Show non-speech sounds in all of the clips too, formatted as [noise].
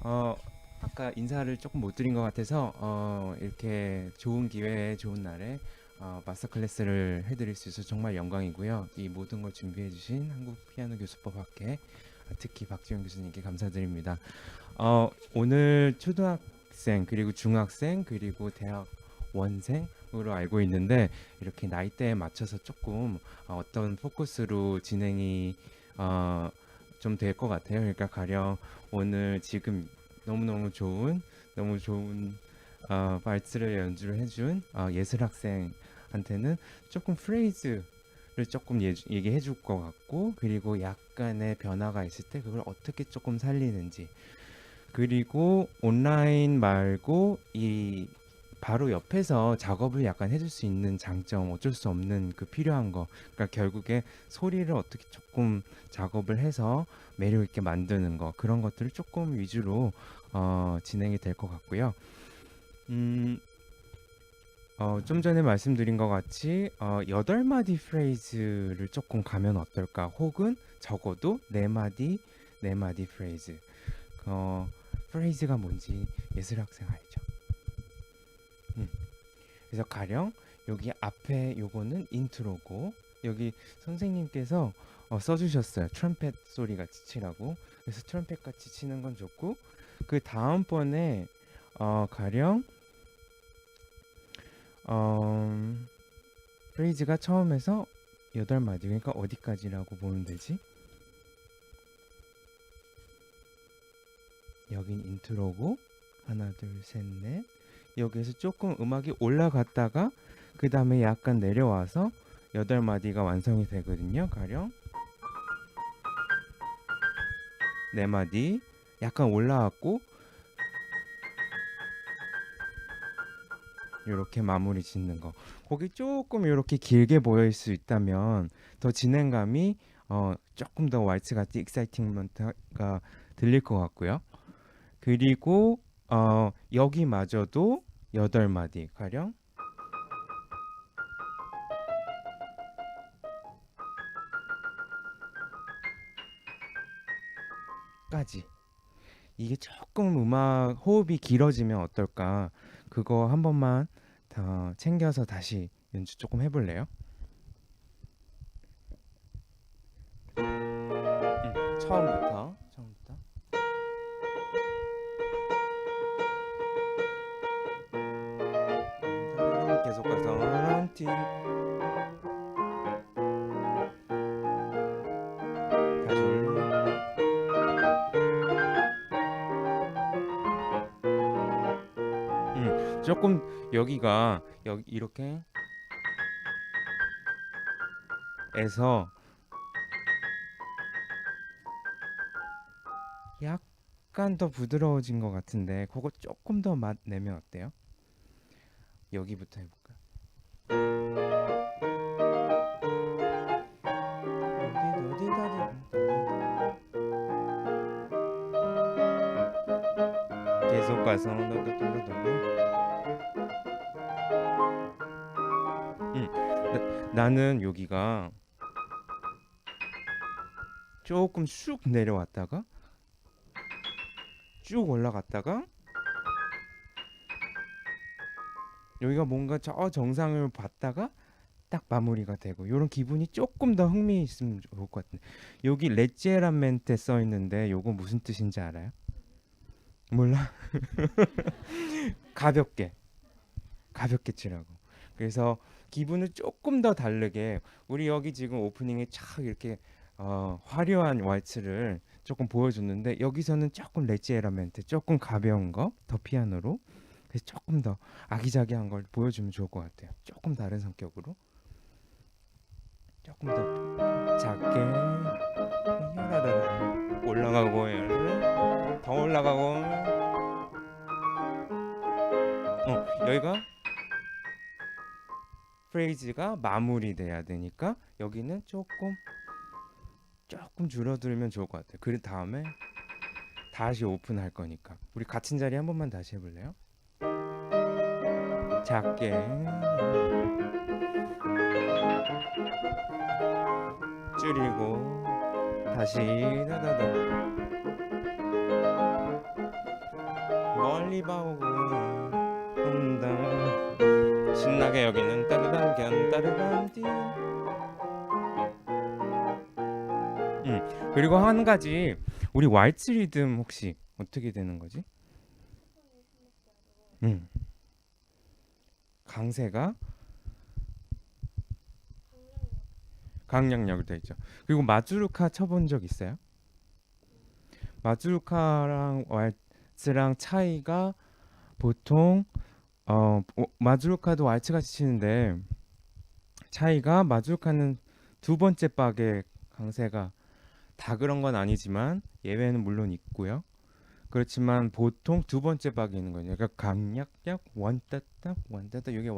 어, 아까 인사를 조금 못 드린 것 같아서 어, 이렇게 좋은 기회에 좋은 날에 어, 마스터 클래스를 해드릴 수 있어서 정말 영광이고요. 이 모든 걸 준비해주신 한국 피아노 교수법 학회 특히 박지영 교수님께 감사드립니다. 어, 오늘 초등학생 그리고 중학생 그리고 대학 원생 으로 알고 있는데 이렇게 나이대에 맞춰서 조금 어, 어떤 포커스로 진행이 어, 좀 될 것 같아요. 그러니까 가령 오늘 지금 너무너무 좋은 너무 좋은 어, 발츠를 연주를 해준 어, 예술 학생한테는 조금 프레이즈를 조금 예, 얘기해 줄 것 같고 그리고 약간의 변화가 있을 때 그걸 어떻게 조금 살리는지 그리고 온라인 말고 이 바로 옆에서 작업을 약간 해줄 수 있는 장점, 어쩔 수 없는 그 필요한 거. 그러니까 결국에 소리를 어떻게 조금 작업을 해서 매력 있게 만드는 거 그런 것들을 조금 위주로 어, 진행이 될 것 같고요. 음, 어, 좀 전에 말씀드린 것 같이 어, 여덟 마디 프레이즈를 조금 가면 어떨까? 혹은 적어도 네 마디 네 마디 프레이즈. 어, 프레이즈가 뭔지 예술학생 알죠? 음. 그래서 가령 여기 앞에 요거는 인트로고 여기 선생님께서 어, 써주셨어요. 트럼펫 소리가 지치라고. 그래서 트럼펫 같이 치는 건 좋고 그 다음번에 어, 가령 어, 프레이즈가 처음에서 여덟 마디 그러니까 어디까지라고 보면 되지? 여긴 인트로고 하나 둘 셋 넷 여기에서 조금 음악이 올라갔다가 그 다음에 약간 내려와서 여덟 마디가 완성이 되거든요. 가령 네 마디 약간 올라왔고 이렇게 마무리 짓는 거. 거기 조금 이렇게 길게 보일 수 있다면 더 진행감이 어, 조금 더 왈츠 같이 익사이팅먼트가 들릴 것 같고요. 그리고 어, 여기마저도 여덟 마디 가령. 까지. 이게 조금 음악 호흡이 길어지면 어떨까? 그거 한 번만 더 챙겨서 다시 연주 조금 해볼래요? 음, 처음부터 다시 올려 음, 조금 여기가 여기 이렇게 에서 약간 더 부드러워진 것 같은데 그거 조금 더 맛 내면 어때요? 여기부터 해볼까? 가서 음, 나, 나는 여기가 조금 쑥 내려왔다가 쭉 올라갔다가 여기가 뭔가 저 정상을 봤다가 딱 마무리가 되고 이런 기분이 조금 더 흥미 있으면 좋을 것 같은데 여기 레제라멘테 써 있는데 요거 무슨 뜻인지 알아요? 몰라? [laughs] 가볍게 가볍게 치라고 그래서 기분을 조금 더 다르게 우리 여기 지금 오프닝에 착 이렇게 어, 화려한 왈츠를 조금 보여줬는데 여기서는 조금 레지에라멘트 조금 가벼운 거 더 피아노로 그래서 조금 더 아기자기한 걸 보여주면 좋을 것 같아요 조금 다른 성격으로 조금 더 작게. 올라가고. 더 올라가고. 어 여기가 프레이즈가 마무리돼야 되니까 여기는 조금 조금 줄어들면 좋을 것 같아요. 그 다음에 다시 오픈할 거니까. 우리 같은 자리 한 번만 다시 해볼래요? 작게. 줄이고 다시. 다다다 멀리 봐오고 온다 신나게 여기는 따르단 견 따르단 띠 음, 그리고 한 가지 우리 왈츠 리듬 혹시 어떻게 되는 거지? 음. 강세가 강량력으로 돼 있죠. 그리고 마주루카 쳐본 적 있어요? 마주루카랑 왈 츠랑 차이가 보통 어 오- 마주루카도 왈츠 같이 치는데 차이가 마주루카는 두 번째 박의 강세가 다 그런 건 아니지만 예외는 물론 있고요. 그렇지만 보통 두 번째 박이 있는 거예요. 그러니까 강약약 원따따 원따따 이게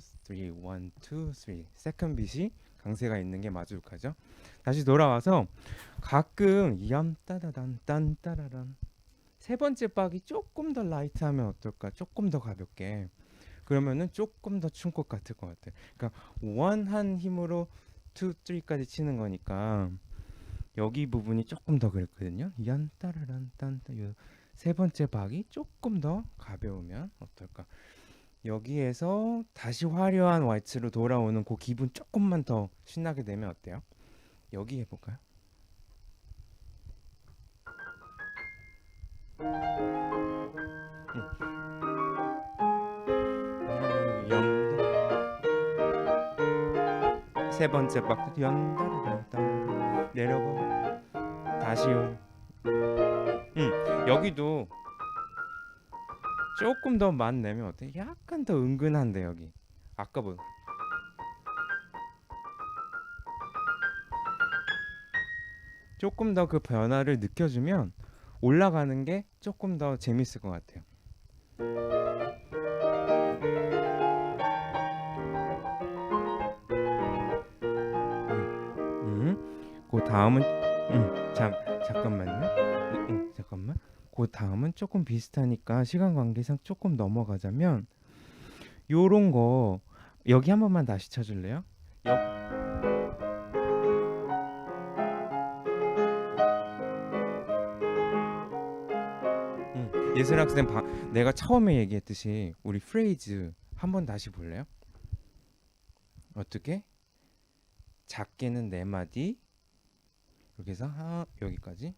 쓰리, 원, 투, 쓰리 세컨 빛이 강세가 있는 게 마주카죠. 다시 돌아와서 가끔 얌따다단 딴 따라란 세 번째 박이 조금 더 라이트하면 어떨까? 조금 더 가볍게 그러면은 조금 더 춘 것 같을 것 같아. 그러니까 원한 힘으로 투, 쓰리까지 치는 거니까 여기 부분이 조금 더 그랬거든요. 얀 따라란 딴따 요세 번째 박이 조금 더 가벼우면 어떨까? 여기에서 다시 화려한 와이츠로 돌아오는 그 기분 조금만 더 신나게 되면 어때요? 여기 해볼까요? 연. 세 번째 박도 연다르단단 내려가 다시요. 음 여기도 조금 더 맛 내면 어때? 약간 더 은근한데 여기 아까보다 조금 더 그 변화를 느껴주면 올라가는 게 조금 더 재밌을 것 같아요. 음, 음. 그 다음은 그 다음은 조금 비슷하니까 시간 관계상 조금 넘어가자면 요런 거 여기 한 번만 다시 쳐줄래요? 음, 예술학생 바, 내가 처음에 얘기했듯이 우리 프레이즈 한 번 다시 볼래요? 어떻게? 작게는 네 마디 이렇게 해서 하, 여기까지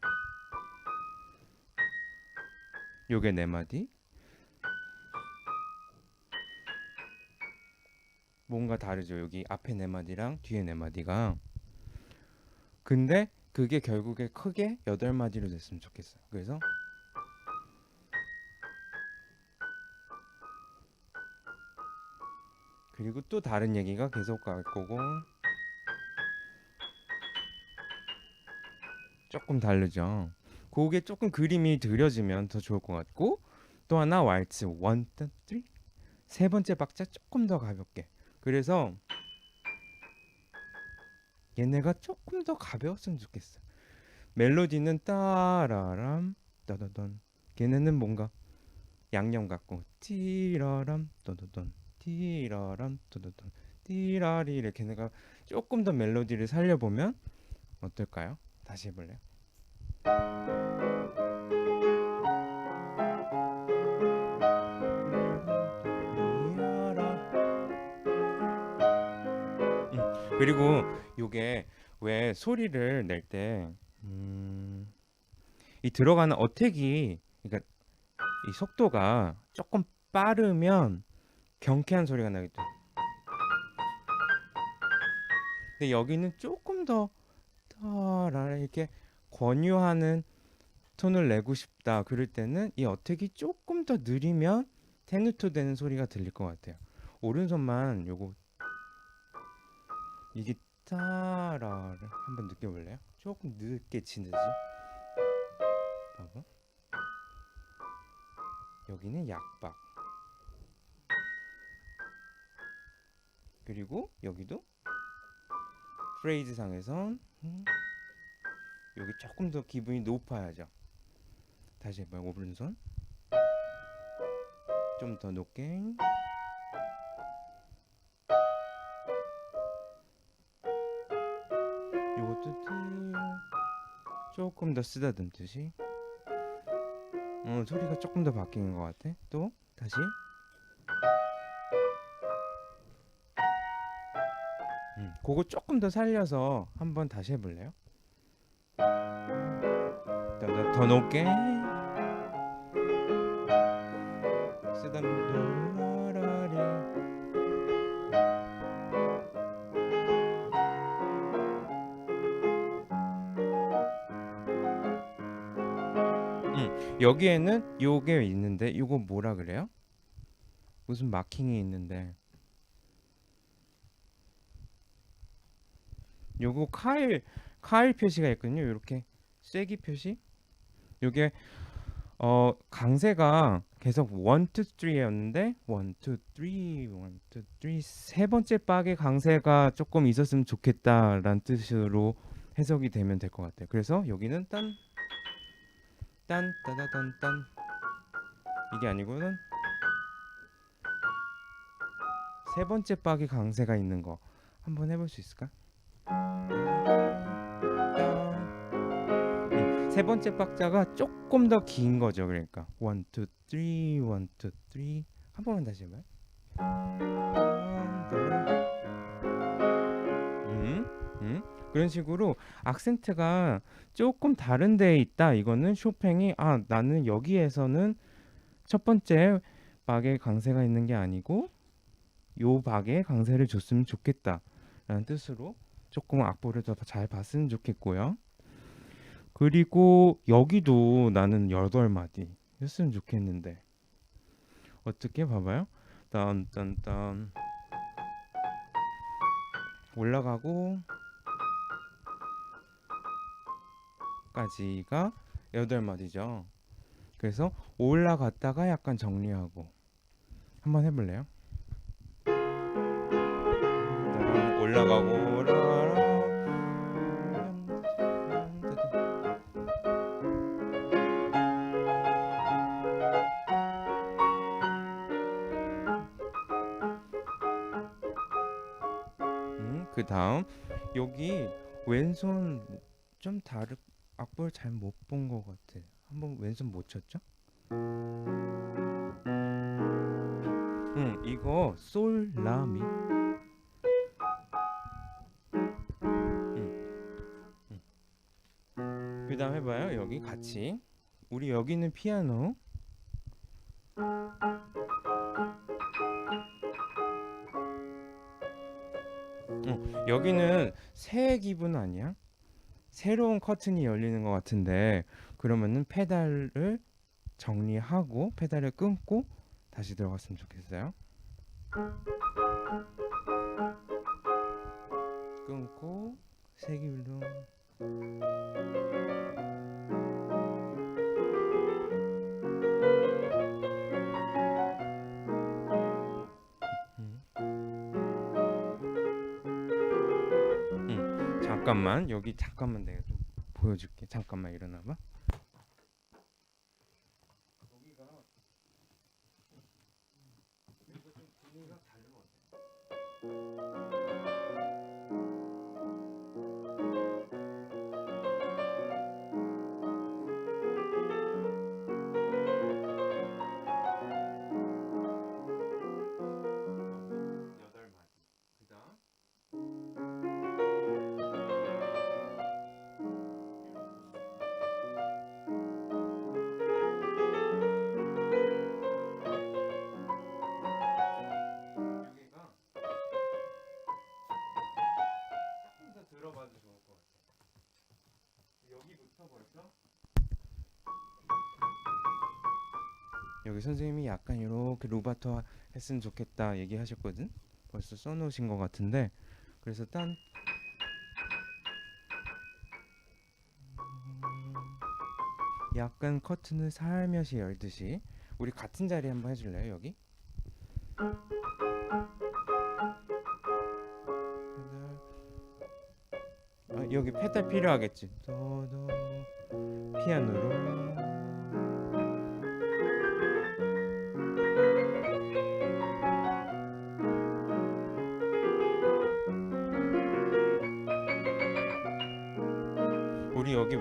요게 네 마디? 뭔가 다르죠. 여기 앞에 네 마디랑 뒤에 네 마디가. 근데 그게 결국에 크게 여덟 마디로 됐으면 좋겠어요. 그래서 그리고 또 다른 얘기가 계속 갈 거고 조금 다르죠 그게 조금 그림이 그려지면 더 좋을 것 같고 또 하나 왈츠 원, 투, 쓰리. 세 번째 박자 조금 더 가볍게. 그래서 얘네가 조금 더 가벼웠으면 좋겠어. 멜로디는 따라람 따다던. 걔네는 뭔가 양념 같고 띠라람 따다던. 띠라람 따다던. 띠라리 이렇게 걔네가 조금 더 멜로디를 살려보면 어떨까요? 다시 해볼래요? 음, 그리고 요게 왜 소리를 낼 때 음, 이 들어가는 어택이 그러니까 이 속도가 조금 빠르면 경쾌한 소리가 나겠죠. 근데 여기는 조금 더 따라 이렇게 권유하는 톤을 내고 싶다 그럴 때는 이 어택이 조금 더 느리면 테누토 되는 소리가 들릴 것 같아요. 오른손만 요거 이게 따라를 한번 느껴볼래요? 조금 늦게 치듯이 봐봐. 여기는 약박. 그리고 여기도 프레이즈 상에선. 음, 여기 조금 더 기분이 높아야죠. 다시 해봐요 오른손. 좀 더 높게. 요것도 띠 조금 더 쓰다듬듯이. 어 소리가 조금 더 바뀌는 것 같아. 또 다시. 음, 그거 조금 더 살려서 한번 다시 해볼래요? 더, 높게 음, 여기에는 요게 있는데 요거 뭐라 그래요? 무슨 마킹이 있는데 요거 카일 카일 표시가 있거든요. 이렇게 쐐기 표시 요게 어 강세가 계속 1 2 3였는데 1 2 3 1 2 3세 번째 박의 강세가 조금 있었으면 좋겠다라는 뜻으로 해석이 되면 될 것 같아요. 그래서 여기는 딴 딴 따다단 딴 이게 아니고는 세 번째 박의 강세가 있는 거 한번 해볼 수 있을까? 음, 세 번째 박자가 조금 더 긴 거죠. 그러니까 1 2 3 1 2 3 한 번만 다시 해 봐요. 음, 음. 그런 식으로 악센트가 조금 다른 데에 있다. 이거는 쇼팽이 아 나는 여기에서는 첫 번째 박에 강세가 있는 게 아니고 요 박에 강세를 줬으면 좋겠다 라는 뜻으로 조금 악보를 더 잘 봤으면 좋겠고요. 그리고 여기도 나는 여덟 마디 했으면 좋겠는데 어떻게 봐봐요? 딴딴딴 올라가고 까지가 여덟 마디죠. 그래서 올라갔다가 약간 정리하고 한번 해볼래요? 올라가고 그 다음 여기 왼손 좀 다르 악보를 잘 못 본 것 같아. 한번 왼손 못 쳤죠? 응, 이거 솔, 라, 미. 그 다음 해봐요. 여기 같이. 우리 여기는 피아노. 기분 아니야? 새로운 커튼이 열리는 것 같은데 그러면은 페달을 정리하고 페달을 끊고 다시 들어갔으면 좋겠어요. 끊고 새 기분 음, 잠깐만 여기 잠깐만 내가 좀 보여줄게. 잠깐만 일어나봐 여기 선생님이 약간 이렇게 루바토 했으면 좋겠다 얘기하셨거든. 벌써 써놓으신 것 같은데. 그래서 딴. 약간 커튼을 살며시 열듯이. 우리 같은 자리 한번 해줄래요 여기? 아, 여기 페달 필요하겠지. 피아노로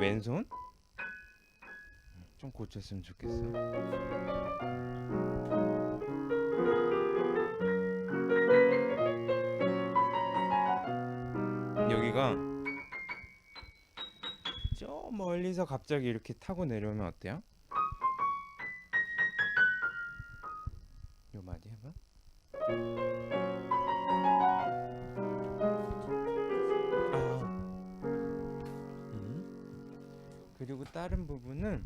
왼손 좀 고쳤으면 좋겠어. 여기가 저 멀리서 갑자기 이렇게 타고 내려오면 어때요? 요 부분은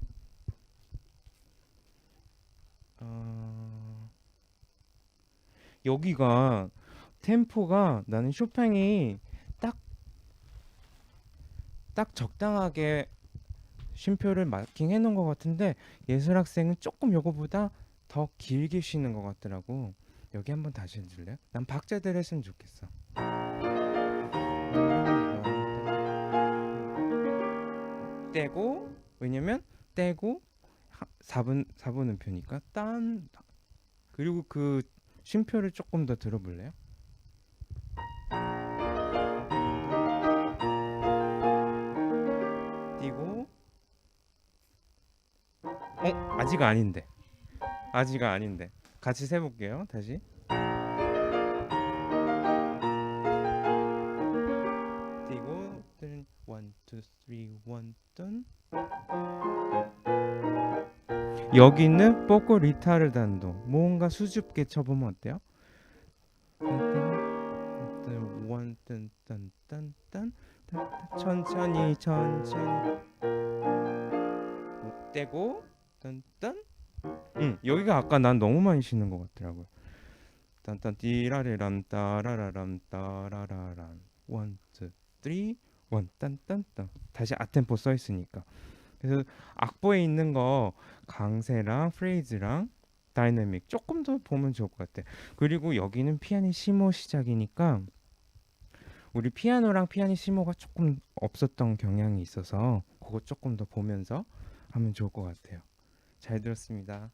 어... 여기가 템포가 나는 쇼팽이 딱 딱 적당하게 쉼표를 마킹 해 놓은 것 같은데 예술학생은 조금 요거보다 더 길게 쉬는 것 같더라고. 여기 한번 다시 해줄래요? 난 박자대로 했으면 좋겠어. 떼고 왜냐면 떼고 4분 4분 음표니까 딴 그리고 그 쉼표를 조금 더 들어볼래요? 띄고. 어? 아직 아닌데. 아직 아닌데. 같이 세볼게요 다시 여기는 뽀꼬 리타르단도 뭔가 수줍게 쳐보면 어때요? 원뜬뜬뜬뜬 천천히 천천히. 떼고 딴딴? 응 여기가 아까 난 너무 많이 쉬는 것 같더라고요. 딴딴 띠라리람 따라라람 따라라람. 원투 쓰리. 원 딴딴딴. 다시 아템포 써 있으니까 그래서 악보에 있는 거 강세랑 프레이즈랑 다이내믹 조금 더 보면 좋을 것 같아. 그리고 여기는 피아니시모 시작이니까 우리 피아노랑 피아니시모가 조금 없었던 경향이 있어서 그거 조금 더 보면서 하면 좋을 것 같아요. 잘 들었습니다.